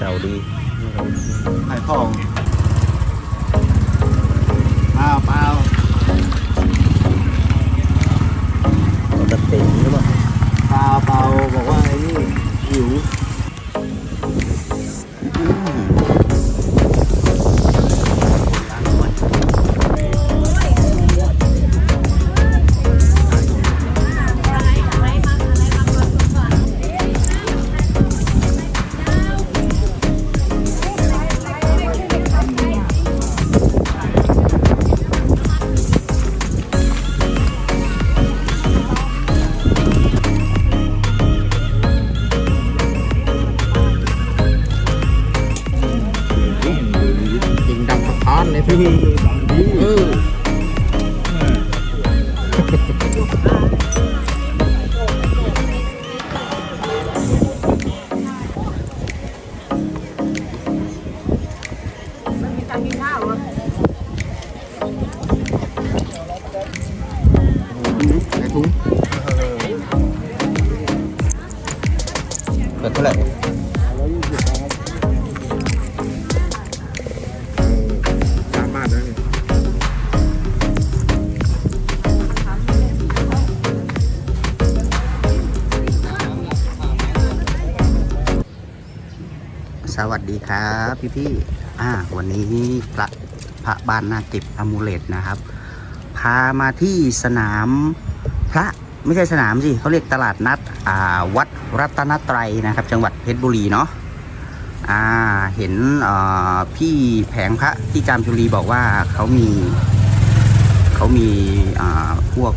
เก่าดี ขายของ ท้อ ครับพี่พี่ๆอ่า วันนี้พระพระบ้านนาเก็บอมูเลตนะครับ พามาที่สนามพระไม่ใช่สนามสิเขาเรียกตลาดนัด อ่า วัดรัตนตรัยนะครับ จังหวัดเพชรบุรีเนาะอ่า เห็นพี่แผงพระที่จามจุรีบอกว่าเขามีเขามีพวก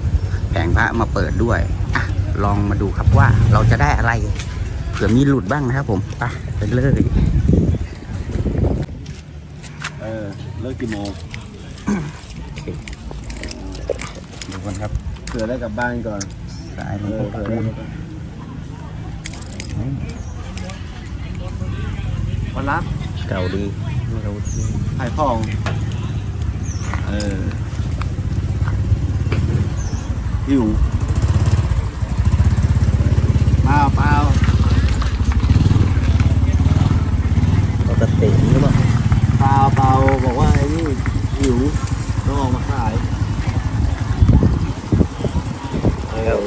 แผงพระมาเปิดด้วยอลองมาดูครับว่าเราจะได้อะไร เผื่อมีหลุดบ้างนะครับผม ไปไปเลย เออ เลิกกี่โมงเดี๋ยวก่อนครับเผื่อได้กลับบ้านก่อนสายหลเอวงอพ่อเผื่อคูได้ณกลับบ้านวันรับเก่าดีเราขายของ เออหิวเปล่าเปล่า ปกติหรือเปล่า เปล่าเปล่าบอกว่าไอ้นี่หิวต้องออกมาขายเออ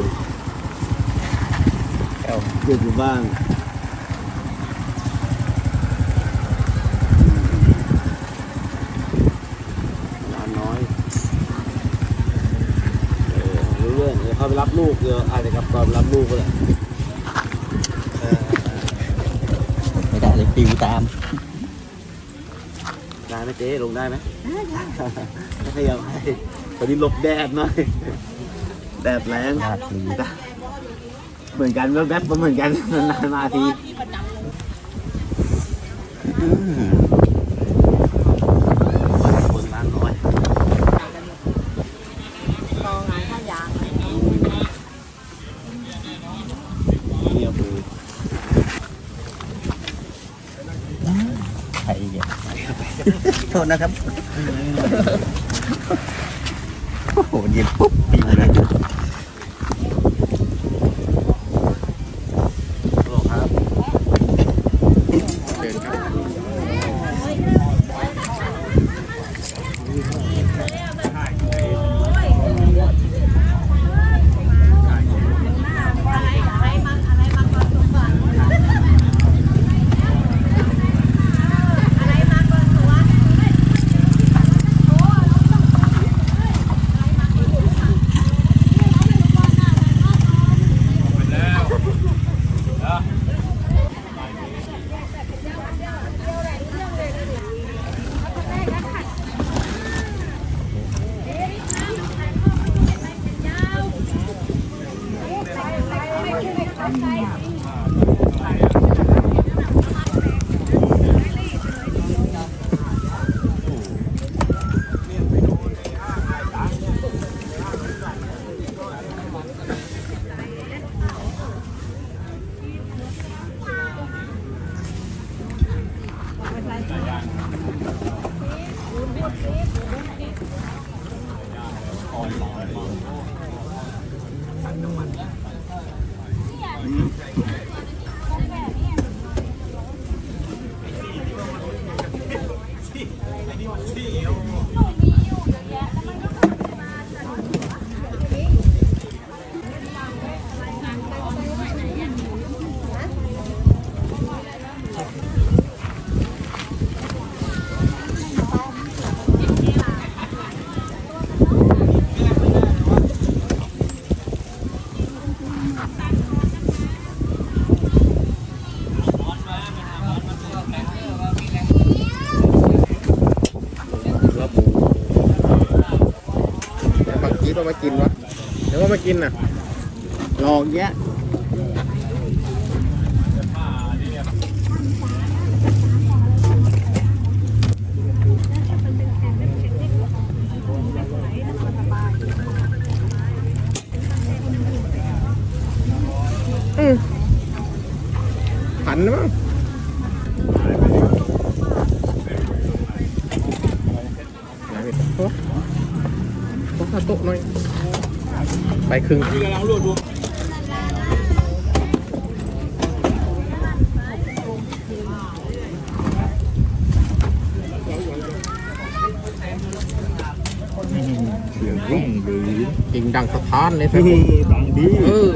เก่า เก็ บอยู่บ้านร้านน้อยเออรู้เรื่องเดี๋ยวเขาไปรับลูกเดี๋ยวอาจจะกลับก่อนไปรับลูกก็แหละเออไม่ได้เลยปิวตาม ได้ไหมเจ๊ลงได้ไหมถ้าขยับให้ตอนนี้หลบแดดหน่อย แดดแรงลาดลี เหมือนกันแวบๆก็เหมือนกันนานๆมาทีอืมคนร้านน้อยรองานข้าวยางเงียบเลยใครอีกอะโทษนะครับ โอ้โหเย็นปุ๊บปิวเลย ว่ามากินวะเดี๋ยวว่ามากินน่ะหลอกแยะผันนะมั้ง ไปครึ่งเสียงรุ่งหรือจริงดังสะท้านเลยสิดังดีเออ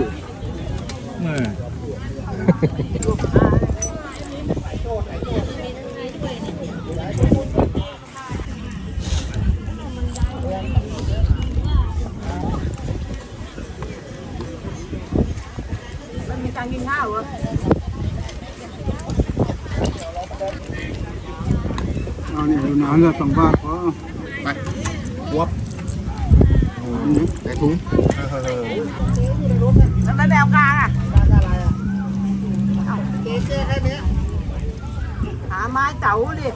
มันมีการกินข้าวเหรอ เอา เนี่ยดูน้ำจะสองบาทพอ ไปวับใส่ถุง แล้วไม่แบวกลางอะ เจ๊เจ๊แค่นี้ หาไม้เต๋าดิ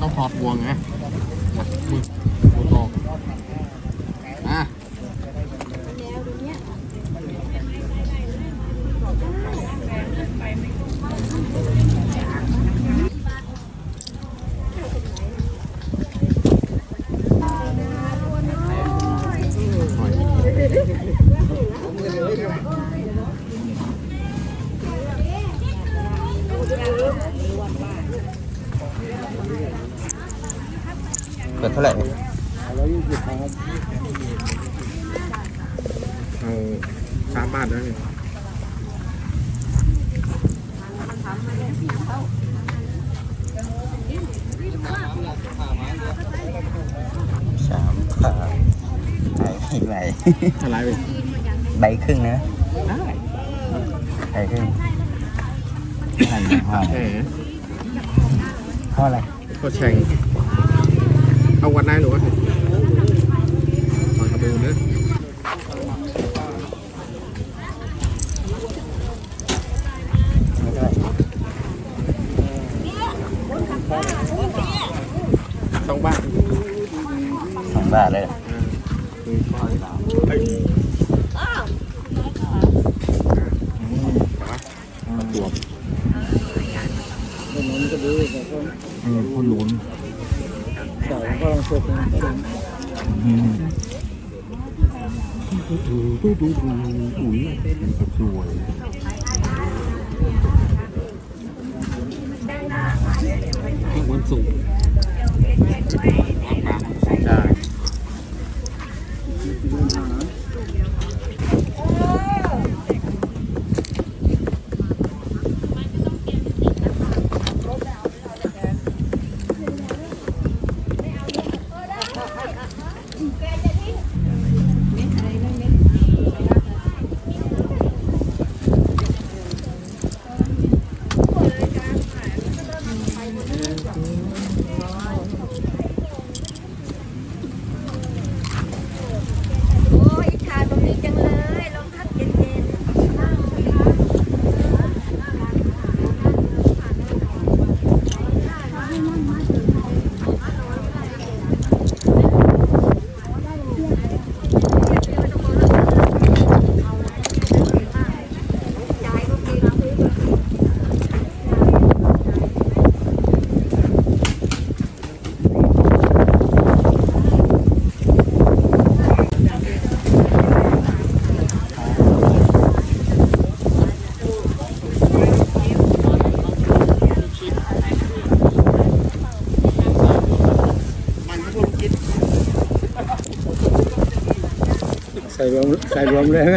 ต้องถอดบวงไงมือมือตอกอะหน่อย เกิดเท่าไหร่ ร้อยยี่สิบครับ เอาสามบาทนะนี่ สามขาไหนไหน อะไรไป ใบครึ่งนะใบครึ่งอะไรนะ พ่อแหมพ่ออะไรก็แช่งเอาวันไหนหรือวะตอนกระดูเนื้อสองบาทสองบาทเลยเฮ้ยตัว ถนนก็ดีแต่ก็ อืมคนลุ้นเสาก็ลองเชกนะก็ดีดูดูดูดูอุ้ยแบบสวยวันศุกร์ใช่ โอ้ยอิจฉาตรงนี้จังเลยลมพัดเย็นใส่รว มเลยไหม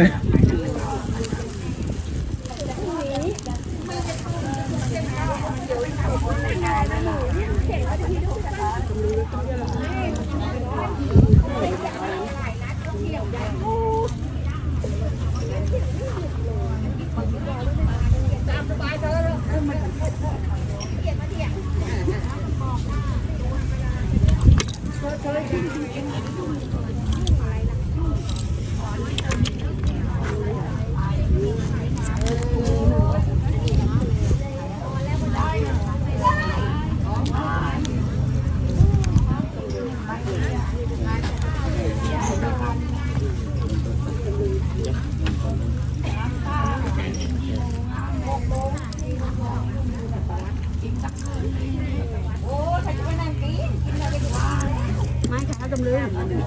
เลยไหม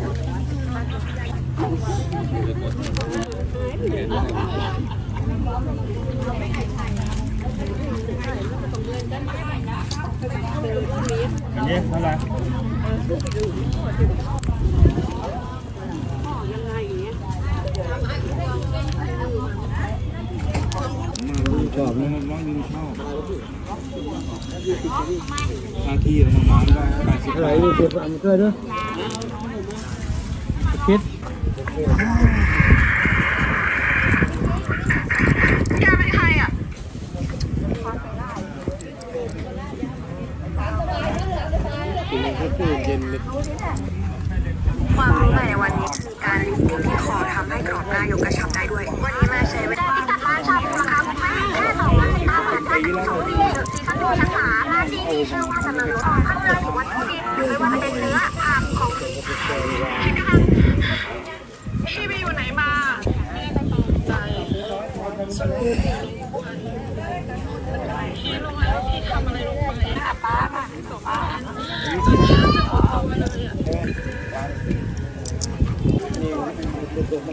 ๆ อันนี้เท่าไหร่ชอบนะมันมองดูชอบหน้าที่เรามาได้แปดสิบอะไรเจ็บอันเกิดด้วยคิด ความรู้ใหม่ในวันนี้คือการลิฟติ้งที่คอทำให้กรอบหน้ายกกระชับได้ด้วย วันนี้มาใช้เวลาตัดร้านชาบูราคาถูกมากแค่สองร้อยสิบห้าบาทได้ทุกสูตรซีซั่นดูชั้นสามร้านที่มีชื่อว่าสำนักรถข้างในถึงวัตถุดิบไม่ว่าจะเป็นเนื้อผักของพี่ไปอยู่ไหนมา โอเ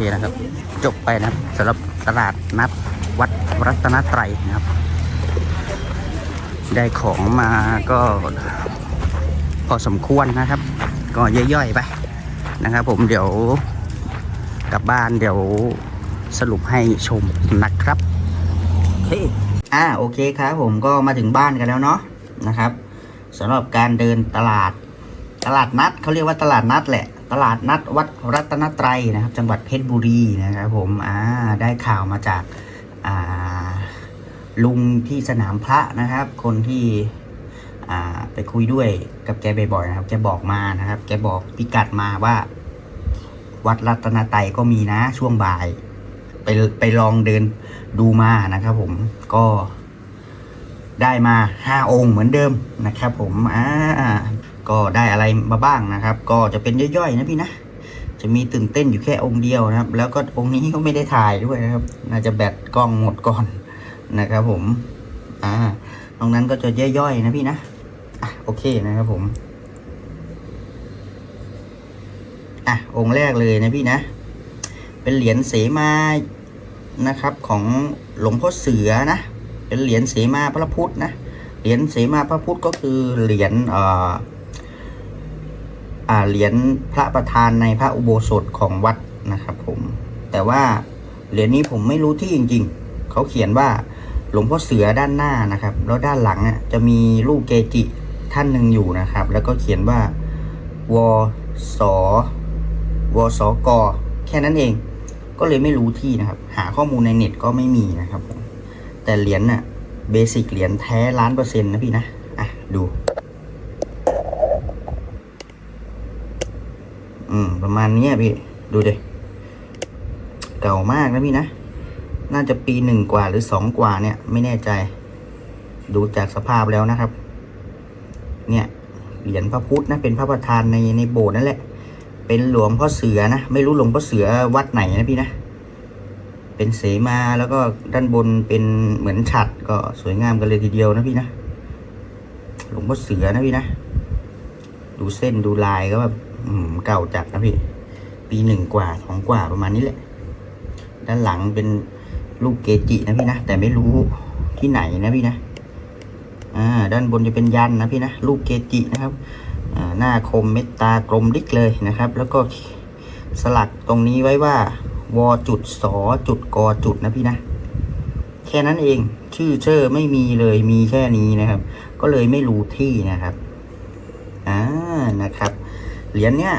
คนะครับจบไปนะครับสำหรับตลาดนัดวัดรัตนตรัยนะครับ ได้ของมาก็พอสมควรนะครับ ก็ย่อยๆไปนะครับผมเดี๋ยว กลับบ้านเดี๋ยวสรุปให้ชมนะครับโอเคอ่าโอเคครับผมก็มาถึงบ้านกันแล้วเนาะนะครับสำหรับการเดินตลาดตลาดนัดเขาเรียกว่าตลาดนัดแหละ ตลาดนัดวัดรัตนตรัยนะครับ จังหวัดเพชรบุรีนะครับผมอ่าได้ข่าวมาจากอ่าลุงที่สนามพระนะครับ คนที่อ่าไปคุยด้วยกับแกบ่อยๆนะครับ แกบอกมานะครับ แกบอกพิกัดมาว่า วัดรัตนตยก็มีนะช่วงบ่าย ไปไปลองเดินดูมานะครับผมก็ได้มาห้าองค์เหมือนเดิมนะครับผมอ่าก็ได้อะไรมาบ้างนะครับ ก็จะเป็นย่อยๆนะพี่นะจะมีตื่นเต้นอยู่แค่องค์เดียวนะครับ แล้วก็องค์นี้ก็ไม่ได้ถ่ายด้วยนะครับ น่าจะแบตกล้องหมดก่อนนะครับผมอ่าตรงนั้นก็จะย่อยๆนะพี่นะอะโอเคนะครับผม อะองค์แรกเลยนะพี่นะ เป็นเหรียญเสมานะครับ ของหลวงพ่อเสือนะ เป็นเหรียญเสมาพระพุทธนะเหรียญเสมาพระพุทธก็คือเหรียญเอ่ออ่าเหรียญพระประธานในพระอุโบสถของวัดนะครับ ผม แต่ว่าเหรียญนี้ผมไม่รู้ที่จริง ๆ เขาเขียนว่าหลวงพ่อเสือด้านหน้านะครับ แล้วด้านหลังจะมีรูปเกจิท่านหนึ่งอยู่นะครับ แล้วก็เขียนว่าวส วสกแค่นั้นเอง ก็เลยไม่รู้ที่นะครับ หาข้อมูลในเน็ตก็ไม่มีนะครับผมแต่เหรียญน่ะเบสิกเหรียญแท้ล้านเปอร์เซ็นต์นะพี่นะ อะ ดู อืม ประมาณนี้พี่ ดูเดิเก่ามากนะพี่นะ น่าจะปีหนึ่งกว่าหรือสองกว่าเนี่ย ไม่แน่ใจ ดูจากสภาพแล้วนะครับ เนี่ย เหรียญพระพุทธนะ เป็นพระประธานในในโบสถ์นั่นแหละ เป็นหลวงพ่อเสือนะ ไม่รู้หลวงพ่อเสือวัดไหนนะพี่นะ เป็นเสมาแล้วก็ด้านบนเป็นเหมือนฉัดก็สวยงามกันเลยทีเดียวนะพี่นะ หลวงพ่อเสือนะพี่นะ ดูเส้นดูลายก็แบบเก่าจัดนะพี่ ปีหนึ่งกว่าสองกว่าประมาณนี้แหละ ด้านหลังเป็นรูปเกจินะพี่นะ แต่ไม่รู้ที่ไหนนะพี่นะ อ่า ด้านบนจะเป็นยันนะพี่นะรูปเกจินะครับ หน้าคมเมตตากลมดิกเลยนะครับ แล้วก็สลักตรงนี้ไว้ว่าวจุดสอจุดกอจุดนะพี่นะ แค่นั้นเองชื่อเชื่อไม่มีเลยมีแค่นี้นะครับ ก็เลยไม่รู้ที่นะครับอ่านะครับ เหรียญเนี้ย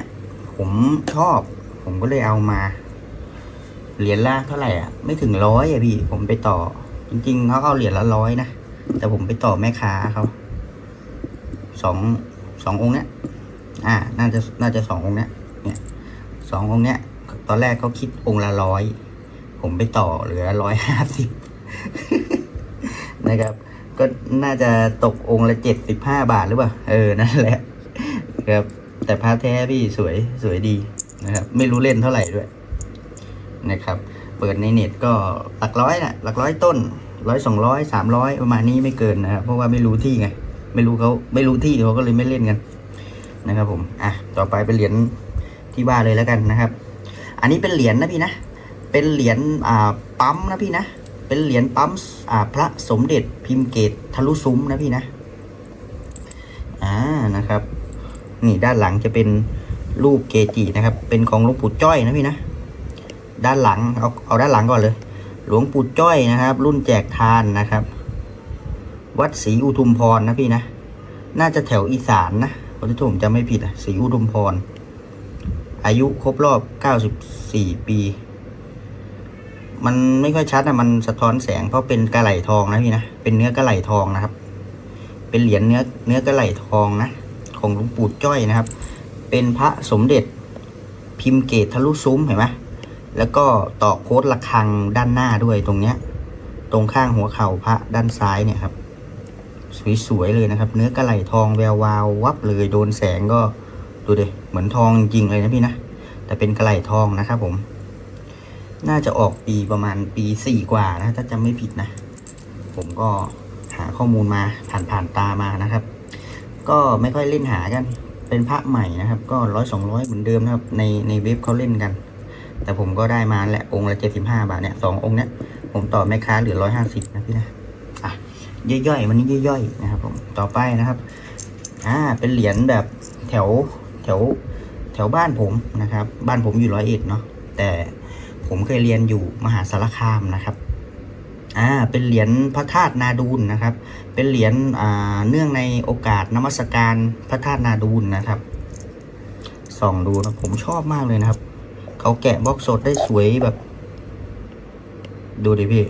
ผมชอบ ผมก็เลยเอามา เหรียญละเท่าไหร่อะ ไม่ถึงร้อยอะพี่ ผมไปต่อ จริงๆเขาเอาเหรียญละร้อยนะแต่ผมไปต่อแม่ค้าเขาสอง สององค์เนี้ยอ่าน่าจะน่าจะสององค์เนี้ยเนี่ยสององค์เนี้ย ตอนแรกเขาคิดองค์ละร้อยผมไปต่อเหลือร้อยห้าสิบนะครับ ก็น่าจะตกองค์ละเจ็ดสิบห้าบาทหรือเปล่าเออนั่นแหละครับแต่พระแท้พี่สวยสวยดีนะครับ ไม่รู้เล่นเท่าไหร่ด้วยนะครับ เปิดในเน็ตก็หลักร้อยนะหลักร้อยต้นร้อยสองร้อยสามร้อยประมาณนี้ไม่เกินนะครับเพราะว่าไม่รู้ที่ไง ไม่รู้เขาไม่รู้ที่เขาก็เลยไม่เล่นกันนะครับ ผมอะต่อไปเป็นเหรียญที่บ้านเลยแล้วกันนะครับ อันนี้เป็นเหรียญนะพี่นะเป็นเหรียญอ่าปั๊มนะพี่นะเป็นเหรียญปั๊มอ่าพระสมเด็จพิมพ์เกตทะลุซุ้มนะพี่นะอ่านะครับ นี่ด้านหลังจะเป็นรูปเกจินะครับ เป็นของหลวงปู่จ้อยนะพี่นะด้านหลังเอาเอาด้านหลังก่อนเลย หลวงปู่จ้อยนะครับ รุ่นแจกทานนะครับ วัดศรีอุทุมพรนะพี่นะ น่าจะแถวอีสานนะถ้าผมจำไม่ผิดอะศรีอุทุมพร อายุครบรอบ 94 ปี มันไม่ค่อยชัดนะมันสะท้อนแสงเพราะเป็นกระไหลทองนะพี่นะ เป็นเนื้อกระไหลทองนะครับ เป็นเหรียญเนื้อเนื้อกระไหลทองนะ ของหลวงปู่จ้อยนะครับ เป็นพระสมเด็จพิมพ์เกตทะลุซุ้มเห็นไหมแล้วก็ต่อโค้ดระฆังด้านหน้าด้วยตรงเนี้ย ตรงข้างหัวเข่าพระด้านซ้ายเนี่ยครับ สวยๆเลยนะครับ เนื้อกระไหลทองแวววาววับเลยโดนแสงก็ดูดิเหมือนทองจริงเลยนะพี่นะแต่เป็นกระไหลทองนะครับผม น่าจะออกปีประมาณปีสี่กว่านะถ้าจำไม่ผิดนะ ผมก็หาข้อมูลมาผ่านผ่านๆตามานะครับ ก็ไม่ค่อยเล่นหากัน เป็นพระใหม่นะครับ ก็ร้อยสองร้อยเหมือนเดิมนะครับ ในในเว็บเขาเล่นกัน แต่ผมก็ได้มาแหละองค์ละเจ็ดสิบห้าบาทเนี่ยสององค์เนี้ยผมต่อแม่ค้าเหลือร้อยห้าสิบนะพี่นะ ย่อยๆวันนี้ย่อยๆนะครับผมต่อไปนะครับ อ่าเป็นเหรียญแบบแถวแถวแถวบ้านผมนะครับ บ้านผมอยู่ร้อยเอ็ดเนาะแต่ผมเคยเรียนอยู่มหาสารคามนะครับอ่าเป็นเหรียญพระธาตุนาดูนนะครับ เป็นเหรียญอ่าเนื่องในโอกาสนมัสการพระธาตุนาดูนนะครับส่องดูนะผมชอบมากเลยนะครับ เขาแกะบล็อกสดได้สวยแบบ ดูดิพี่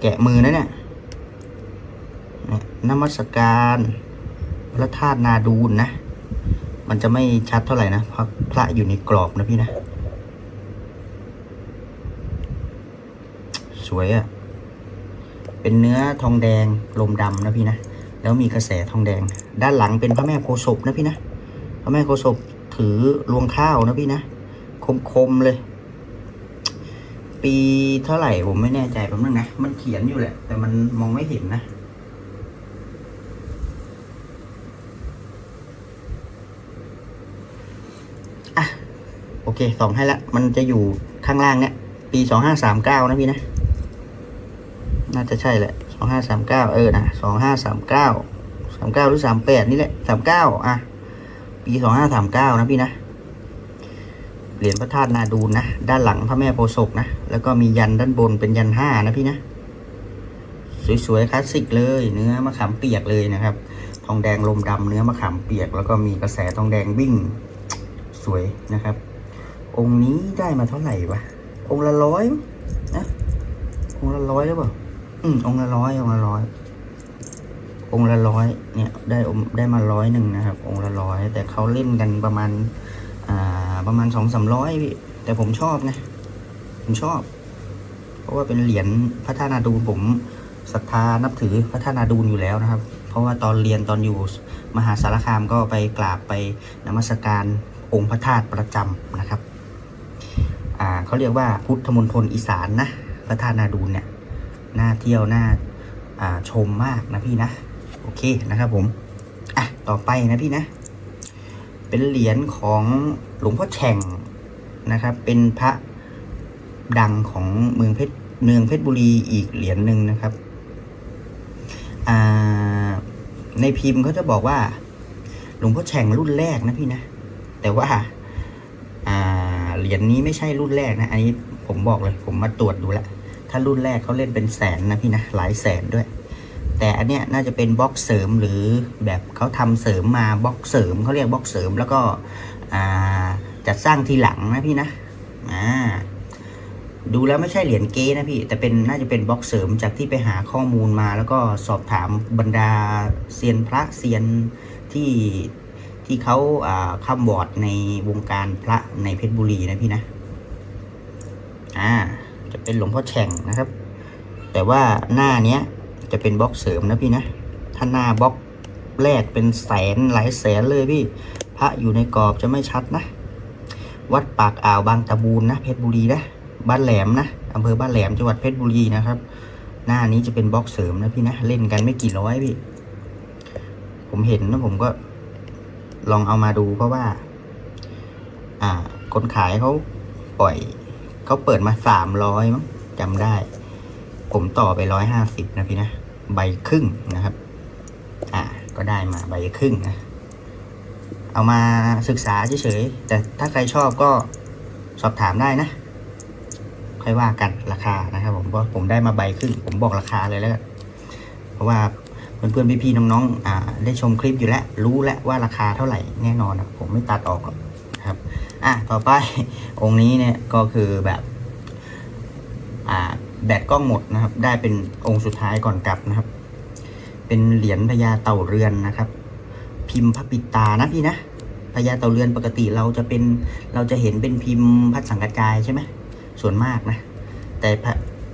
แกะมือนะเนี่ย นมัสการพระธาตุนาดูนนะ มันจะไม่ชัดเท่าไหร่นะเพราะพระอยู่ในกรอบนะพี่นะ สวยอะ่ะ เป็นเนื้อทองแดงลมดำนะพี่นะ แล้วมีกระแสทองแดง ด้านหลังเป็นพระแม่โพธิ์ศพนะพี่นะ พระแม่โพธิ์ศพถือรวงข้าวนะพี่นะ คมๆเลย ปีเท่าไหร่ผมไม่แน่ใจแป๊บนึงนะ มันเขียนอยู่แหละ แต่มันมองไม่เห็นนะ โอเคสองให้ละมันจะอยู่ข้างล่างเนี่ย ปีสองห้าสามเก้านะพี่นะ น่าจะใช่แหละสองห้าสามเก้าเออนะสองห้าสามเก้าสามเก้าหรือสามแปดนี่แหละสามเก้าอะ ปีสองห้าสามเก้านะพี่นะเหรียญพระธาตุนาดูนนะ ด้านหลังพระแม่โพศพนะ แล้วก็มียันด้านบนเป็นยันห้านะพี่นะ สวยๆคลาสสิกเลย เนื้อมะขามเปียกเลยนะครับ ทองแดงลมดำเนื้อมะขามเปียก แล้วก็มีกระแสทองแดงวิ่ง สวยนะครับ องค์นี้ได้มาเท่าไหร่วะ องค์ละร้อยนะองค์ละร้อยหรือเปล่า อืมองค์ละร้อยองค์ละร้อย องค์ละร้อยเนี่ย ได้อมได้มาร้อยหนึ่งนะครับ องค์ละร้อยแต่เขาเล่นกันประมาณ อ่า ประมาณสองสามร้อยพี่แต่ผมชอบนะ ผมชอบ เพราะว่าเป็นเหรียญพระธาตุนาดูผมศรัทธานับถือพระธาตุนาดูอยู่แล้วนะครับ เพราะว่าตอนเรียนตอนอยู่มหาสารคามก็ไปกราบไปนมัสการองค์พระธาตุประจำนะครับ เขาเรียกว่าพุทธมณฑลอีสานนะพระธาตุนาดูนเนี่ยน่าเที่ยวน่าชมมากนะพี่นะ โอเคนะครับผม อะ ต่อไปนะพี่นะ เป็นเหรียญของหลวงพ่อแฉ่งนะครับ เป็นพระดังของเมืองเพชรเมืองเพชรบุรีอีกเหรียญหนึ่งนะครับ ในพิมพ์เขาจะบอกว่า หลวงพ่อแฉ่งรุ่นแรกนะพี่นะ แต่ว่า เหรียญนี้ไม่ใช่รุ่นแรกนะ อันนี้ผมบอกเลย ผมมาตรวจดูแล้วถ้ารุ่นแรกเขาเล่นเป็นแสนนะพี่นะ หลายแสนด้วย แต่อันเนี้ยน่าจะเป็นบล็อกเสริมหรือแบบเขาทำเสริมมาบล็อกเสริมเขาเรียกบล็อกเสริมแล้วก็จัดสร้างทีหลังนะพี่นะดูแล้วไม่ใช่เหรียญเก๊นะพี่ แต่เป็นน่าจะเป็นบล็อกเสริมจากที่ไปหาข้อมูลมา แล้วก็สอบถามบรรดาเซียนพระเซียนที่ ที่เขาข้ามบอร์ดในวงการพระในเพชรบุรีนะพี่นะ อ่า จะเป็นหลวงพ่อแฉ่งนะครับ แต่ว่าหน้าเนี้ยจะเป็นบล็อกเสริมนะพี่นะ ถ้าหน้าบล็อกแรกเป็นแสนหลายแสนเลยพี่ พระอยู่ในกรอบจะไม่ชัดนะ วัดปากอ่าวบางตะบูนนะเพชรบุรีนะ บ้านแหลมนะอำเภอบ้านแหลมจังหวัดเพชรบุรีนะครับ หน้านี้จะเป็นบล็อกเสริมนะพี่นะ เล่นกันไม่กี่ร้อยพี่ ผมเห็นนะผมก็ ลองเอามาดูเพราะว่า อ่า คนขายเขาปล่อยเขาเปิดมาสามร้อยมั้งจำได้ ผมต่อไปร้อยห้าสิบนะพี่นะใบครึ่งนะครับ อ่า ก็ได้มาใบครึ่งนะ เอามาศึกษาเฉยๆแต่ถ้าใครชอบก็สอบถามได้นะ ค่อยว่ากันราคานะครับ ผมเพราะผมได้มาใบครึ่งผมบอกราคาเลยแล้วกันเพราะว่า เพื่อนๆพี่ๆน้องๆอ่า ได้ชมคลิปอยู่แล้ว รู้แล้วว่าราคาเท่าไหร่แน่นอนผมไม่ตัดออกหรอกครับอะต่อไปองค์นี้เนี่ยก็คือแบบอ่าแบตกล้องหมดนะครับ ได้เป็นองค์สุดท้ายก่อนกลับนะครับ เป็นเหรียญพญาเต่าเรือนนะครับ พิมพ์พระปิดตานะพี่นะพญาเต่าเรือนปกติเราจะเป็นเราจะเห็นเป็นพิมพ์พัดสังกัจจายใช่ไหมส่วนมากนะ แต่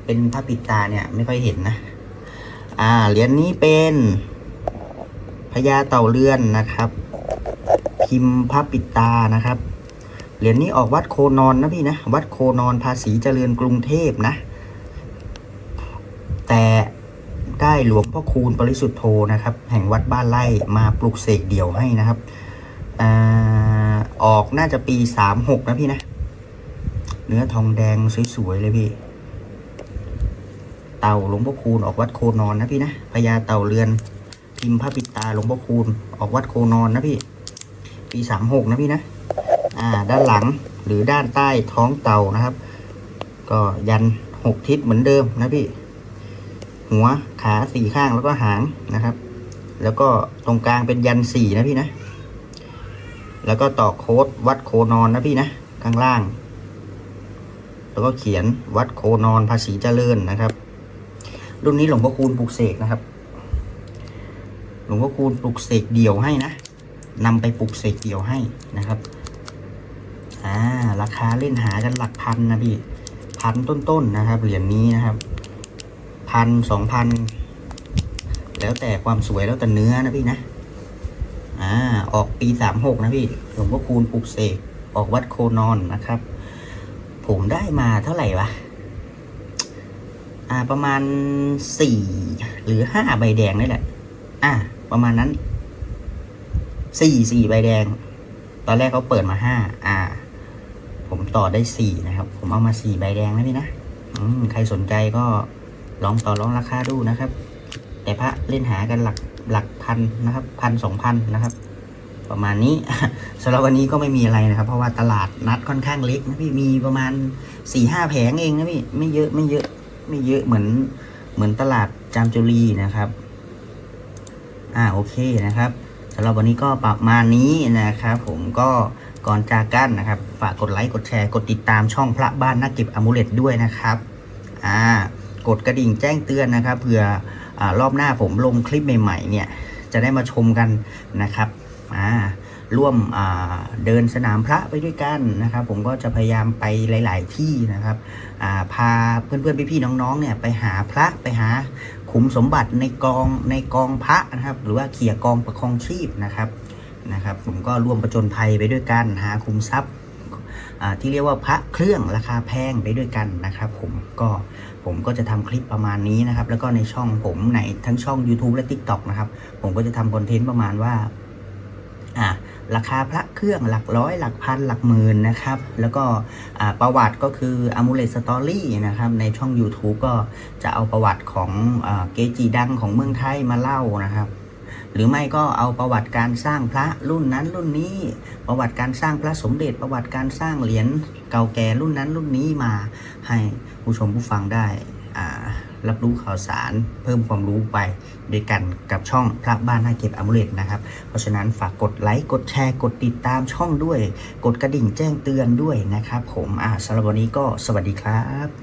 เป็นพระปิดตาเนี่ยไม่ค่อยเห็นนะ อ่าเหรียญนี้เป็นพญาเต่าเรือนนะครับ พิมพ์พระปิดตานะครับ เหรียญนี้ออกวัดโคนอนนะพี่นะ วัดโคนอนภาษีเจริญกรุงเทพนะ แต่ได้หลวงพ่อคูณปริสุทธโธนะครับ แห่งวัดบ้านไร่มาปลุกเสกเดี่ยวให้นะครับอาออกน่าจะปีสามหกนะพี่นะ เนื้อทองแดงสวยๆเลยพี่ เต่าหลวงพ่อคูณออกวัดโคนอนนะพี่นะพญาเต่าเรือน พิมพ์พระปิดตาหลวงพ่อคูณออกวัดโคนอนนะพี่ ปีสามหกนะพี่นะ อ่า ด้านหลังหรือด้านใต้ท้องเต่านะครับ ก็ยันหกทิศเหมือนเดิมนะพี่ หัวขาสี่ข้างแล้วก็หางนะครับ แล้วก็ตรงกลางเป็นยันสี่นะพี่นะ แล้วก็ต่อโค้ดวัดโคนอนนะพี่นะข้างล่างแล้วก็เขียนวัดโคนอนภาษีเจริญนะครับ รุ่นนี้หลวงพ่อคูณปลูกเสกนะครับ หลวงพ่อคูณปลูกเสกเดี่ยวให้นะนำไปปลูกเสกเดี่ยวให้นะครับอ่าราคาเล่นหากันหลักพันนะพี่พันต้นๆนะครับเหรียญนี้นะครับพันสองพันแล้วแต่ความสวยแล้วแต่เนื้อนะพี่นะอ่าออกปีสามหกนะพี่หลวงพ่อคูณปลูกเสกออกวัดโคนอนนะครับ ผมได้มาเท่าไหร่วะ อ่าประมาณสี่หรือห้าใบแดงนี่แหละ อ่า ประมาณนั้นสี่สี่ใบแดง ตอนแรกเขาเปิดมาห้าอ่า ผมต่อได้สี่นะครับ ผมเอามาสี่ใบแดงนะพี่นะอืมใครสนใจก็ลองต่อรองราคาดูนะครับ แต่พระเล่นหากันหลักหลักพันนะครับพันสองพันนะครับ ประมาณนี้สำหรับวันนี้ก็ไม่มีอะไรนะครับ เพราะว่าตลาดนัดค่อนข้างเล็กนะพี่มีประมาณสี่ห้าแผงเองนะพี่ไม่เยอะไม่เยอะ ไม่เยอะเหมือนเหมือนตลาดจามจุรีนะครับ อ่าโอเคนะครับสำหรับวันนี้ก็ประมาณนี้นะครับ ผมก็ก่อนจากกันนะครับ ฝากกดไลค์กดแชร์กดติดตามช่องพระบ้านนักเก็บอมูเลตด้วยนะครับ อ่ากดกระดิ่งแจ้งเตือนนะครับเผื่ออารอบหน้าผมลงคลิปใหม่ ๆ เนี่ย จะได้มาชมกันนะครับ อ่า ร่วมเดินสนามพระไปด้วยกันนะครับ ผมก็จะพยายามไปหลาย ๆ ที่นะครับาพาเพื่อนๆพี่ๆน้องๆเนี่ยไปหาพระไปหาขุมสมบัติในกองในกองพระนะครับ หรือว่าเขี่ยกองประคองชีพนะครับนะครับ ผมก็ร่วมประจนภัยไปด้วยกันหาคุมทรัพย์ที่เรียกว่าพระเครื่องราคาแพงไปด้วยกันนะครับ ผมก็ผมก็จะทำคลิปประมาณนี้นะครับ แล้วก็ในช่องผมในทั้งช่อง YouTube และ TikTok นะครับ ผมก็จะทำคอนเทนต์ประมาณว่า อ่า ราคาพระเครื่องหลักร้อยหลักพันหลักหมื่นนะครับ แล้วก็ประวัติก็คือ a m u l e t Story นะครับในช่อง YouTube ก็จะเอาประวัติของอเกจิดังของเมืองไทยมาเล่านะครับ หรือไม่ก็เอาประวัติการสร้างพระรุ่นนั้นรุ่นนี้ ประวัติการสร้างพระสมเด็จประวัติการสร้างเหรียญเก่าแก่รุ่นนั้นรุ่นนี้มาให้ผู้ชมผู้ฟังได้อ่า รับรู้ข่าวสาร เพิ่มความรู้ไปด้วยกันกับช่องพระบ้านนาเก็บอมุเลตนะครับ เพราะฉะนั้นฝากกดไลค์กดแชร์กดติดตามช่องด้วย กดกระดิ่งแจ้งเตือนด้วยนะครับ ผมอ่าสำหรับวันนี้ก็สวัสดีครับ